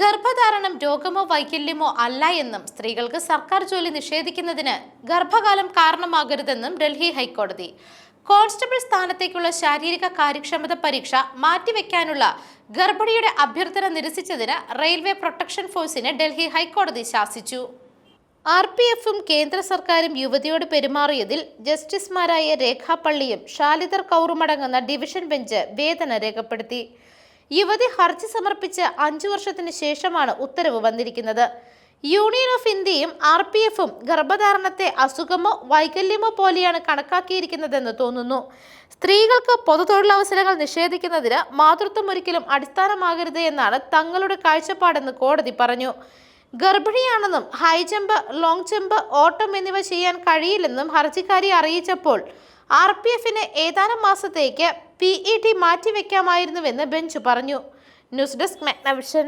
ഗർഭധാരണം രോഗമോ വൈകല്യമോ അല്ല എന്നും സ്ത്രീകൾക്ക് സർക്കാർ ജോലി നിഷേധിക്കുന്നതിന് ഗർഭകാലം കാരണമാകരുതെന്നും ഡൽഹി ഹൈക്കോടതി. കോൺസ്റ്റബിൾ സ്ഥാനത്തേക്കുള്ള ശാരീരിക കാര്യക്ഷമത പരീക്ഷ മാറ്റിവെക്കാനുള്ള ഗർഭിണിയുടെ അഭ്യർത്ഥന നിരസിച്ചതിന് റെയിൽവേ പ്രൊട്ടക്ഷൻ ഫോഴ്സിനെ ഡൽഹി ഹൈക്കോടതി ശാസിച്ചു. ആർ പി എഫും കേന്ദ്ര സർക്കാരും യുവതിയോട് പെരുമാറിയതിൽ ജസ്റ്റിസുമാരായ രേഖാ പള്ളിയും ഷാലിദർ കൗറുമടങ്ങുന്ന ഡിവിഷൻ ബെഞ്ച് വേദന രേഖപ്പെടുത്തി. യുവതി ഹർജി സമർപ്പിച്ച് അഞ്ചു വർഷത്തിന് ശേഷമാണ് ഉത്തരവ് വന്നിരിക്കുന്നത്. യൂണിയൻ ഓഫ് ഇന്ത്യയും ആർ പി എഫും ഗർഭധാരണത്തെ അസുഖമോ വൈകല്യമോ പോലെയാണ് കണക്കാക്കിയിരിക്കുന്നതെന്ന് തോന്നുന്നു. സ്ത്രീകൾക്ക് പൊതുതൊഴിലവസരങ്ങൾ നിഷേധിക്കുന്നതിന് മാതൃത്വം ഒരിക്കലും അടിസ്ഥാനമാകരുത് എന്നാണ് തങ്ങളുടെ കാഴ്ചപ്പാടെന്ന് കോടതി പറഞ്ഞു. ഗർഭിണിയാണെന്നും ഹൈ ജമ്പ് ലോങ് ജമ്പ് ഓട്ടം എന്നിവ ചെയ്യാൻ കഴിയില്ലെന്നും ഹർജിക്കാരി അറിയിച്ചപ്പോൾ ആർ പി എഫിന് ഏതാനും മാസത്തേക്ക് പി ഇ ടി മാറ്റിവെക്കാമായിരുന്നുവെന്ന് ബെഞ്ച് പറഞ്ഞു. News desk മെഗ്നവിഷൻ.